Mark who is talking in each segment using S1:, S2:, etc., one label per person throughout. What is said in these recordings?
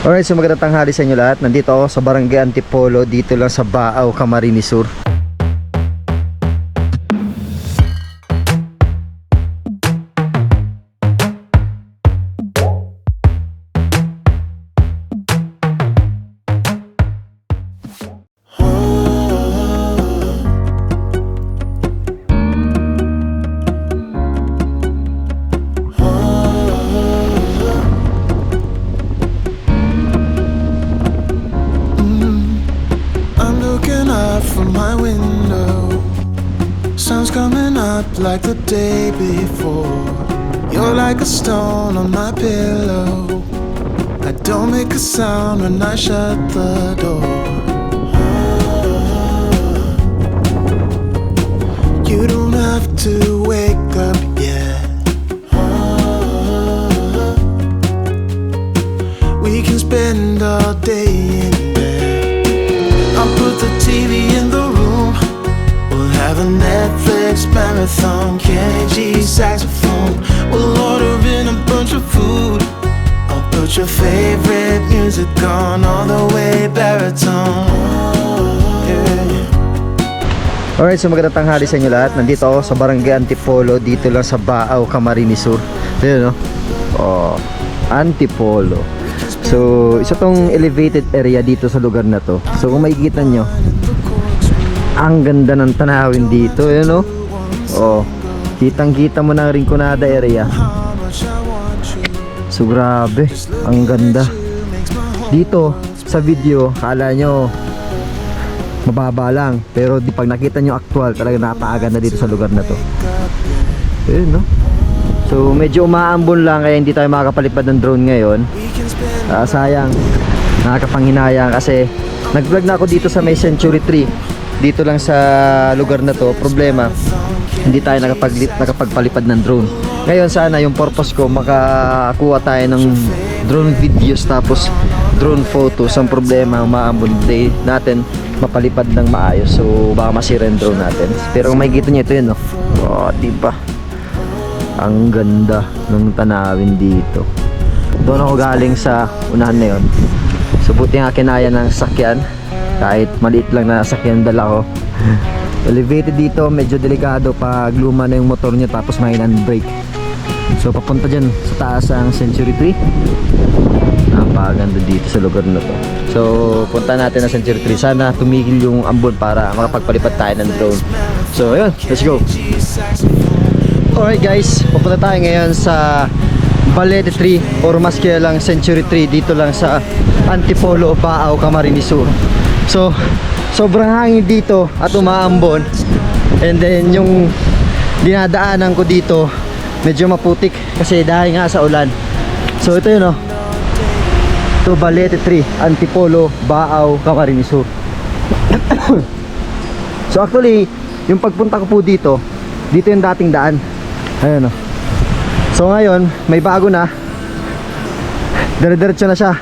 S1: Alright, so magandang tanghali sa inyo lahat. Nandito ako sa Barangay Antipolo, dito lang sa Baaw, Camarines Sur.
S2: My window. Sun's coming up like the day before. You're like a stone on my pillow. I don't make a sound when I shut the door. You don't have to wake marathon. Kenny G saxophone. We'll order in a bunch of food. I'll put your favorite music on all the way baritone. Yeah.
S1: Alright, so magandang tanghali sa inyo lahat. Nandito ako sa Barangay Antipolo, dito lang sa Baaw, Camarines Sur. Dito, no? Oh, Antipolo. So, isa tong elevated area dito sa lugar na to. So, kung makikita nyo, ang ganda ng tanawin dito, yun, no? Oh, kitang-kita mo na rin Kunada area. So, grabe. Ang ganda. Dito, sa video, kala nyo, mababa lang. Pero di pag nakita nyo actual, talaga napakaganda dito sa lugar na to. Ayun, no? So, medyo umaambon lang kaya hindi tayo makakapalipad ng drone ngayon. Ah, sayang. Nakakapanghinayang kasi nag-vlog na ako dito sa may Century Tree. Dito lang sa lugar na to. Problema, hindi tayo nakapag nakapagpalipad ng drone. Ngayon sana yung purpose ko makakuha tayo ng drone videos tapos drone photos. Ang problema, umaambon day natin mapalipad ng maayos. So baka masira yung drone natin. Pero kung makikita nyo ito yun, no? Oh, di ba? Ang ganda ng tanawin dito. Doon ako galing sa unahan na yon. So buti nga kinaya ng sakyan. Kahit maliit lang na sakyan dala ko. Elevated dito, medyo delikado pag luma na yung motor niya tapos ang brake. So papunta dyan sa taas ang Century Tree. Napakaganda dito sa lugar na to. So punta natin ang Century Tree. Sana tumigil yung ambon para makapagpalipad tayo ng drone. So ayun, let's go. Alright guys, pupunta tayo ngayon sa Balete Tree or mas kilalang Century Tree dito lang sa Antipolo, Baaw, Camarines Sur. So, sobrang hangin dito at umaambon. And then yung dinadaanan ko dito, medyo maputik kasi dahil nga sa ulan. So ito yun oh. Ito Balete Tree, Antipolo, Baaw, Camarines Sur. so actually, yung pagpunta ko po dito, dito yung dating daan. Ayan o. So ngayon, may bago na. Dire-diretso na siya.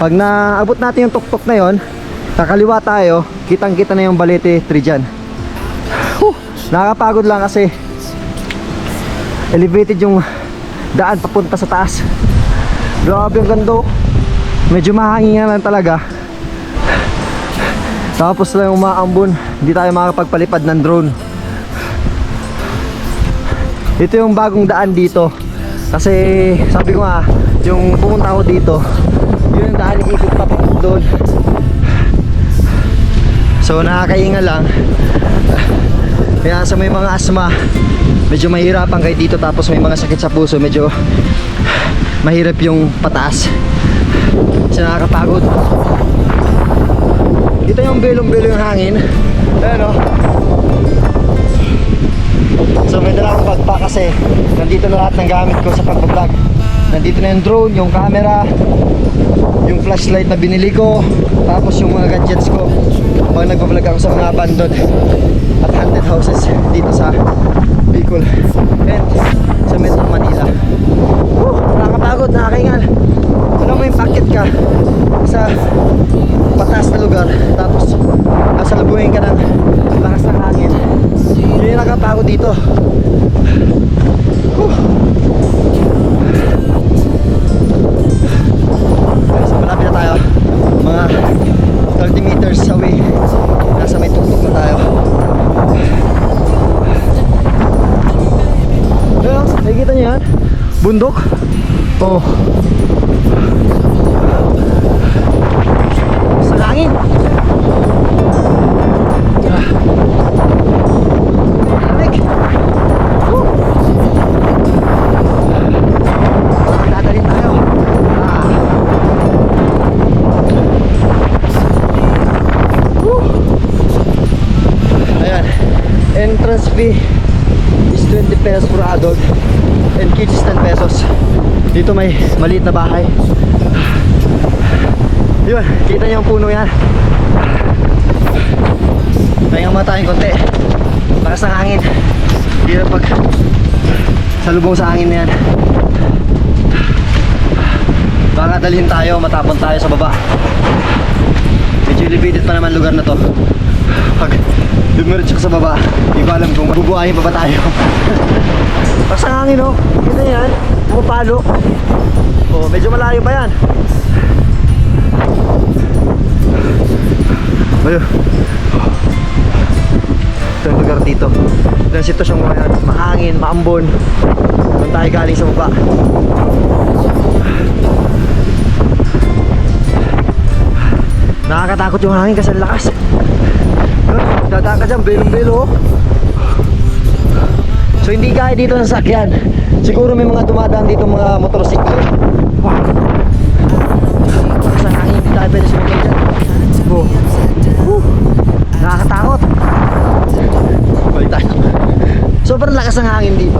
S1: Pag naabot natin yung tuktok na yon, kakaliwa tayo, kitang-kita na yung balete tree dyan. Whew, nakakapagod lang kasi elevated yung daan papunta sa taas. Grabe ang gando. Medyo mahangin lang talaga. Tapos lang umaambon, hindi tayo makakapagpalipad ng drone. Ito yung bagong daan dito. Kasi sabi ko nga, yung pumunta ako dito, yun yung daan ikot pa pa doon. So nakakainga lang. Kaya sa may mga asma, medyo mahirapan kayo dito tapos may mga sakit sa puso, medyo mahirap yung pataas. Kasi nakakapagod. Dito yung belong-belo yung hangin. Ayan o. So may dala akong backpack kasi nandito na lahat ng gamit ko sa pag-vlog. Nandito na yung drone, yung camera, yung flashlight na binili ko, tapos yung mga gadgets ko. Pag nag-vlog ako sa mga abandoned at haunted houses dito sa Bicol and sa Metro Manila. Woo, nakakapagod, nakakaingal. Alam mo yung packet ka sa pataas na lugar tapos nasa labuhin ka ng lakas ng hangin. Yun yung nakapagod dito. Whew. Bundok. Oh. Sa langit. Ah. Lamig. 100 pesos for adult and kids is 10 pesos. Dito may maliit na bahay. Yun kita niyo ang puno yan. Kaya nga tayong konti. Lakas ng hangin. Hirap pag salubong sa hangin na yan. Baka dalhin tayo matapon tayo sa baba. Medyo elevated pa naman lugar na to. Pag dumiretso sa baba, hindi ko alam kung bubuhayin pa ba tayo. Lakas ng hangin oh. Kita yan. Pumapalo. Oh, medyo malayo pa yan. Ayun. Ito yung lugar dito. Ito yung sitwasyon ko ngayon. Mahangin, maambon. Doon tayo galing sa baba. Nakakatakot yung hangin kasi ang lakas. Ayun, Dadaan ka dyan, belong-belo. So hindi kaya dito ng sakyan. Siguro may mga dumadaan dito mga motorsiklo. Wow. Hindi tayo pwede sumakay dyan. Oh. Woo. Nakakatakot. Balik tayo. Sobrang lakas ng hangin dito.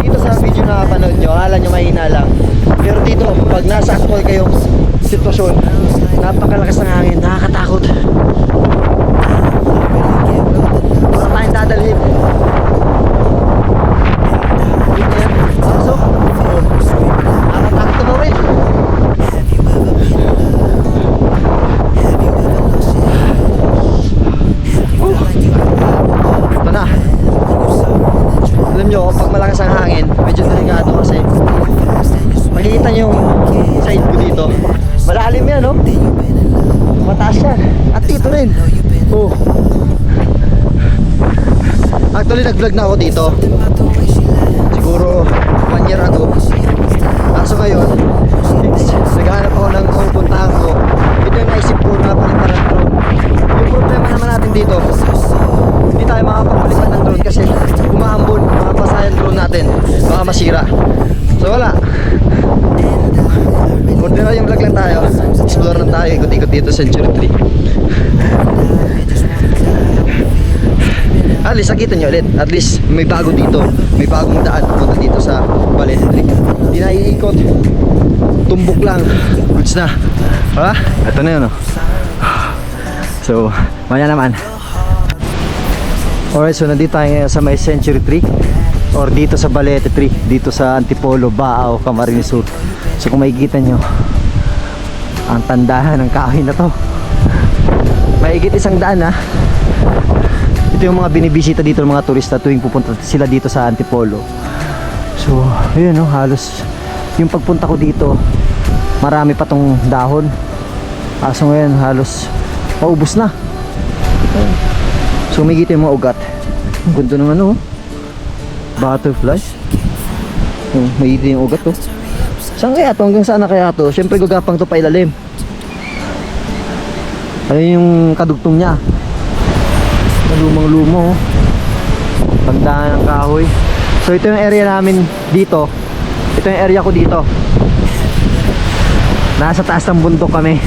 S1: Dito sa video na panood nyo, akala nyo mahina lang. Pero dito, pag nasa actual kayong sitwasyon, napakalakas ng hangin, nakakatakot. Wala tayong nag-vlog na ako dito. Siguro, one year ago. Kaso ngayon, naghahanap ako ng pupuntahan ko. Ito yung naisip ko na palitan ng drone. Yung problema naman natin dito, hindi tayo makapagpalitan ng drone kasi umaambon, makapasa yung drone natin, baka masira. So wala. Ordinary yung vlog lang tayo. Explore lang tayo, ikot-ikot dito sa Century 3. Least nakita nyo ulit. At least may bago dito. May bagong daan punta dito sa Balete 3. Hindi na iikot. Tumbok lang. Goods na. Ha? Ito na yun oh. So, maya naman. Alright, so nandito tayo ngayon sa may Century 3 or dito sa Balete 3, dito sa Antipolo, Baao, Camarines Sur. So kung makikita nyo, ang tandahan ng kahoy na to. Maigit isang daan ha. Ito yung mga binibisita dito ng mga turista tuwing pupunta sila dito sa Antipolo. So, yun no, halos yung pagpunta ko dito, marami pa tong dahon. Kaso ngayon, halos maubos na. So, umigit yung mga ugat. Ganda ng ano, butterfly. Oh, may yung ugat, oh. Saan kaya to? Hanggang saan na kaya to? Siyempre, gagapang to pa ilalim. Ayun yung kadugtong niya. Lumang lumo, oh. Pagdaan ng kahoy. So, ito yung area namin dito. Ito yung area ko dito. Nasa taas ng bundok kami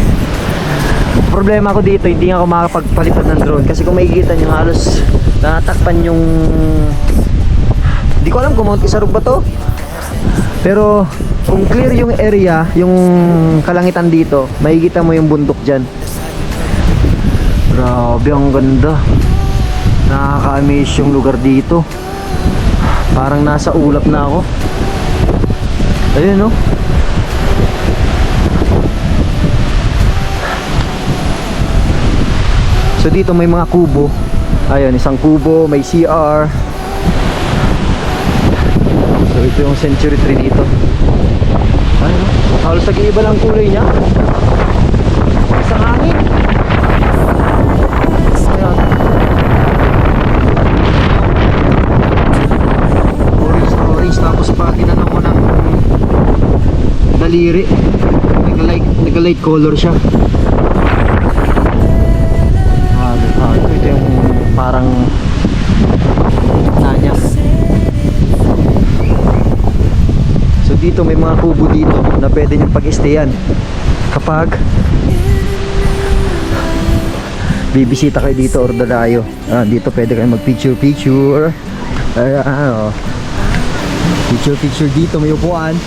S1: problema ko dito hindi ako makakapagpalipad ng drone kasi kung makikita nyo halos natakpan yung hindi ko alam kung Mount Isarog ba to pero kung clear yung area yung kalangitan dito makikita mo yung bundok dyan grabe ang ganda nakaka-amaze yung lugar dito parang nasa ulap na ako ayun no So dito may mga kubo. Ayun, isang kubo, may CR. So ito yung Century 3 dito. Ayun, halos nag-iiba lang kulay niya. Sa hangin. Ayan. Orange na orange tapos pag ginano mo ng light color siya. Ah, ah, ito yung parang na niya. So dito may mga kubo dito na pwede nyo pag-stayan kapag bibisita kayo dito or dadayo. Ah, dito pwede kayo mag picture picture. Ay, ah, oh. Picture picture dito may upuan.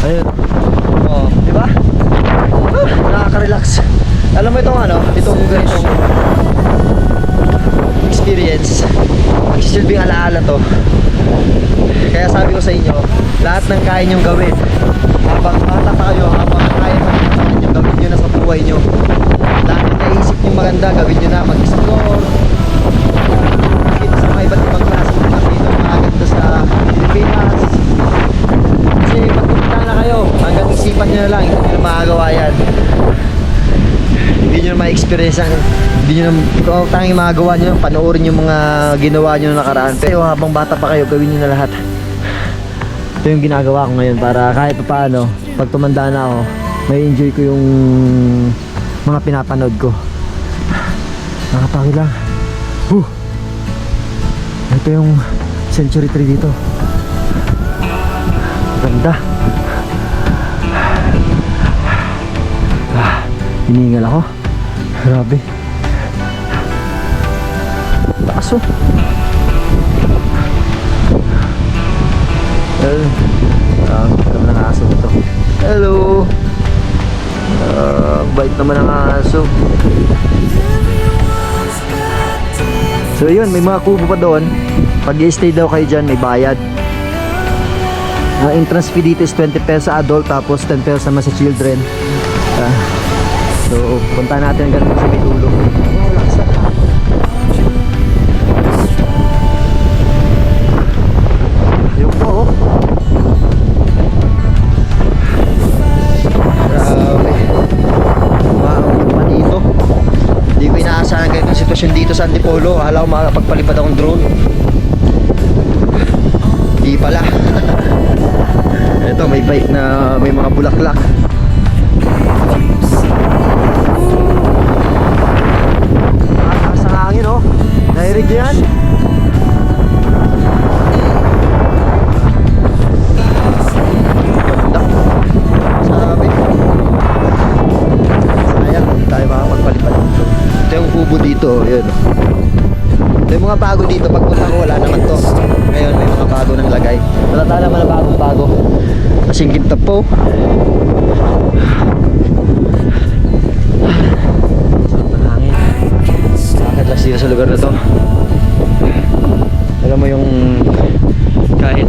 S1: Ayun. Oh, di ba? Ah, nakaka-relax. Alam mo itong ano, itong ganitong experience. Magsisilbing alaala to. Kaya sabi ko sa inyo, lahat ng kaya nyong gawin habang bata pa kayo, habang kaya nyo gawin nyo na sa buhay nyo. Lahat ng naisip nyo maganda, gawin nyo na mag-explore. Sa mga iba't ibang klase mga dito, mga ganda sa Pilipinas. Kasi pag na kayo, hanggang isipan nyo na lang, hindi nyo na makagawa yan. Hindi nyo na ma-experience ang hindi nyo na, kung ang tanging magagawa nyo, panoorin yung mga ginawa nyo na nakaraan. Pero habang bata pa kayo, gawin nyo na lahat. Ito yung ginagawa ko ngayon para kahit pa paano, pag tumanda na ako, may enjoy ko yung mga pinapanood ko. Nakapagod lang. Huh. Ito yung Century Tree dito. Ganda. Hiningal ako. Grabe. Taas oh. Hello. Ah, uh, ng aso ito. Hello. Ah, bait naman ang aso. So yun, may mga kubo pa doon. Pag stay daw kayo dyan, may bayad. Ang entrance fee dito is 20 pesos sa adult, tapos 10 pesos naman sa children. So, punta natin ang ganun sa may dulo. Wow. Ayun po, oh. Grabe. Umaambot pa dito. Inaasahan ganitong sitwasyon dito sa Antipolo. Akala ko makakapagpalipad akong drone. Hindi pala. Ito, may bike na may mga bulaklak ang hangin, oh. Nairig yan? Kubo dito, yun. Ito yung mga bago dito, pagpunta ko wala naman to. Ngayon may mga bago ng lagay. Talata naman na bagong bago. Kasing kintab po. Lang dito sa lugar na to? Alam mo yung kahit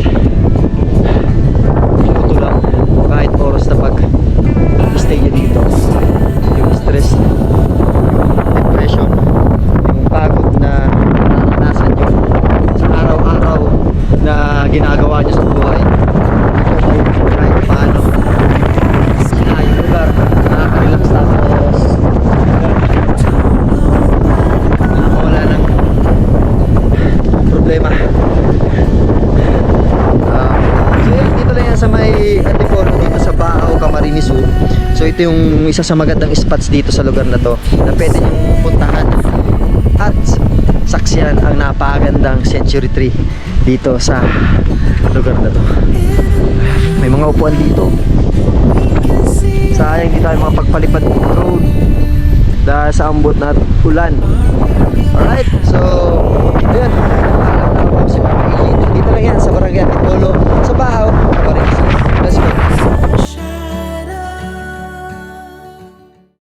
S1: ito yung isa sa magandang spots dito sa lugar na to na pwede nyo pupuntahan at saksiyan ang napakagandang century tree dito sa lugar na to. May mga upuan dito. Sayang hindi tayo makapagpalipad ng road dahil sa ambot na ulan. Alright so yun dito lang yan sa barangay Antipolo sa Bahaw Cabarines let's go.